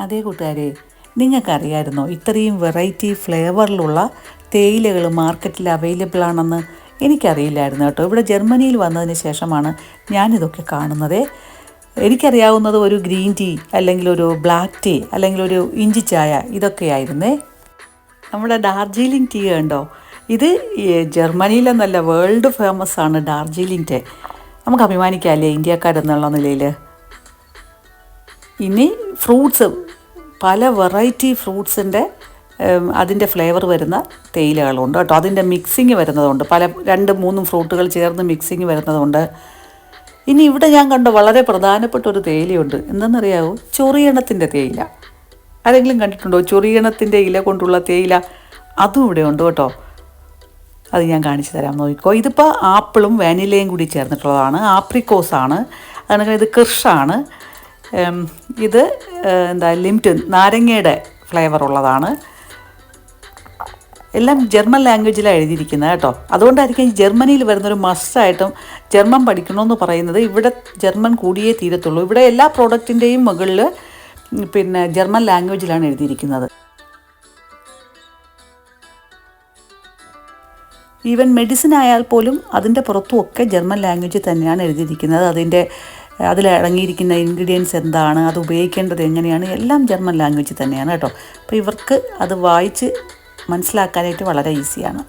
അതേ കൂട്ടുകാരെ നിങ്ങൾക്കറിയായിരുന്നോ ഇത്രയും വെറൈറ്റി ഫ്ലേവറിലുള്ള തേയിലകൾ മാർക്കറ്റിൽ അവൈലബിൾ ആണെന്ന്? എനിക്കറിയില്ലായിരുന്നു കേട്ടോ. ഇവിടെ ജർമ്മനിയിൽ വന്നതിന് ശേഷമാണ് ഞാനിതൊക്കെ കാണുന്നത്. എനിക്കറിയാവുന്നത് ഒരു ഗ്രീൻ ടീ അല്ലെങ്കിൽ ഒരു ബ്ലാക്ക് ടീ അല്ലെങ്കിൽ ഒരു ഇഞ്ചി ചായ ഇതൊക്കെയായിരുന്നേ. നമ്മുടെ ഡാർജിലിംഗ് ടീ ഉണ്ടോ ഇത് ജർമ്മനിയിലെന്നല്ല വേൾഡ് ഫേമസ് ആണ് ഡാർജിലിംഗ് ടേ നമുക്ക് അഭിമാനിക്കാം അല്ലേ ഇന്ത്യക്കാരെന്നുള്ള നിലയിൽ ഇനി ഫ്രൂട്ട്സ് പല വെറൈറ്റി ഫ്രൂട്ട്സിന്റെ അതിന്റെ ഫ്ലേവർ വരുന്ന തേയിലകളുണ്ട് കേട്ടോ. അതിന്റെ മിക്സിങ് വരുന്നതുണ്ട്. പല രണ്ട് മൂന്നും ഫ്രൂട്ടുകൾ ചേർന്ന് മിക്സിങ് വരുന്നതുണ്ട്. ഇനി ഇവിടെ ഞാൻ കണ്ട വളരെ പ്രധാനപ്പെട്ട ഒരു തേയിലയുണ്ട്. എന്തെന്നറിയാവോ? ചൊറിയണത്തിന്റെ തേയില. ആരെങ്കിലും കണ്ടിട്ടുണ്ടോ? ചൊറിയണത്തിന്റെ ഇല കൊണ്ടുള്ള തേയില. അതും ഇവിടെ ഉണ്ട് കേട്ടോ. അത് ഞാൻ കാണിച്ചു തരാം. നോക്കിക്കോ. ഇതിപ്പോൾ ആപ്പിളും വാനിലയും കൂടി ചേർന്നിട്ടുള്ളതാണ്. ആപ്രിക്കോസാണ്. അതിനൊക്കെ ഇത് കൃഷാണ് ഇത് എന്താ ലിമിറ്റ് നാരങ്ങയുടെ ഫ്ലേവർ ഉള്ളതാണ്. എല്ലാം ജർമ്മൻ ലാംഗ്വേജിലാണ് എഴുതിയിരിക്കുന്നത് കേട്ടോ. അതുകൊണ്ടായിരിക്കും ജർമ്മനിയിൽ വരുന്നൊരു മസ്റ്റായിട്ടും ജർമ്മൻ പഠിക്കണമെന്ന് പറയുന്നത് ഇവിടെ ജർമ്മൻ കൂടിയേ തീരത്തുള്ളൂ. ഇവിടെ എല്ലാ പ്രോഡക്റ്റിന്റെയും മുകളിൽ പിന്നെ ജർമ്മൻ ലാംഗ്വേജിലാണ് എഴുതിയിരിക്കുന്നത്. ഈവൻ മെഡിസിൻ ആയാൽ പോലും അതിന്റെ പുറത്തുമൊക്കെ ജർമ്മൻ ലാംഗ്വേജിൽ തന്നെയാണ് എഴുതിയിരിക്കുന്നത്. അതിന്റെ അതിൽ അടങ്ങിയിരിക്കുന്ന ഇൻഗ്രീഡിയൻസ് എന്താണ് അത് ഉപയോഗിക്കേണ്ടത് എങ്ങനെയാണ് എല്ലാം ജർമ്മൻ ലാംഗ്വേജിൽ തന്നെയാണ് കേട്ടോ. അപ്പോൾ ഇവർക്ക് അത് വായിച്ച് മനസ്സിലാക്കാനായിട്ട് വളരെ ഈസിയാണ്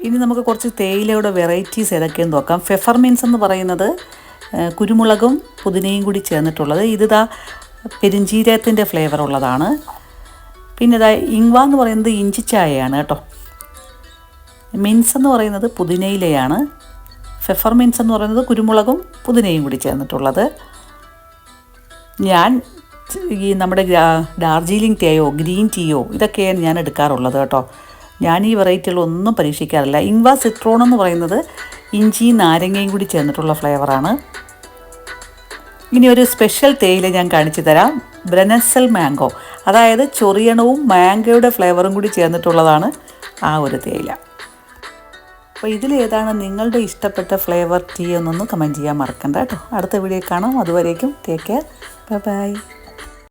ഇനി നമുക്ക് കുറച്ച് തേയിലയുടെ വെറൈറ്റീസ് ഏതൊക്കെയെന്ന് നോക്കാം. ഫെഫർമിൻസ് എന്ന് പറയുന്നത് കുരുമുളകും പുതിനയും കൂടി ചേർന്നിട്ടുള്ളത്. ഇത് ദാ പെരിഞ്ചീരകത്തിന്റെ ഫ്ലേവർ ഉള്ളതാണ്. പിന്നെ ഇതാ ഇങ്വ എന്ന് പറയുന്നത് ഇഞ്ചിച്ചായയാണ് കേട്ടോ. മിൻസ് എന്ന് പറയുന്നത് പുതിനയിലയാണ്. ഫെഫർ മിൻസ് എന്ന് പറയുന്നത് കുരുമുളകും പുതിനയും കൂടി ചേർന്നിട്ടുള്ളത്. ഞാൻ ഈ നമ്മുടെ ഡാർജിലിംഗ് ടേയോ ഗ്രീൻ ടീയോ ഇതൊക്കെയാണ് ഞാൻ എടുക്കാറുള്ളത് കേട്ടോ. ഞാൻ ഈ വെറൈറ്റികളൊന്നും പരീക്ഷിക്കാറില്ല. ഇൻവ സിട്രോൺ എന്ന് പറയുന്നത് ഇഞ്ചി നാരങ്ങയും കൂടി ചേർന്നിട്ടുള്ള ഫ്ലേവറാണ് ഇനി ഒരു സ്പെഷ്യൽ തേയില ഞാൻ കാണിച്ചു തരാം. ബ്രനസൽ മാംഗോ. അതായത് ചൊറിയണവും മാംഗോയുടെ ഫ്ലേവറും കൂടി ചേർന്നിട്ടുള്ളതാണ് ആ ഒരു തേയില. അപ്പോൾ ഏതാണ് നിങ്ങളുടെ ഇഷ്ടപ്പെട്ട ഫ്ലേവർ ടീ എന്നൊന്ന് കമന്റ് ചെയ്യാൻ മറക്കണ്ട കേട്ടോ. അടുത്ത വീഡിയോ കാണാം. അതുവരേക്കും ടേക്ക് കെയർ ബൈ ബൈ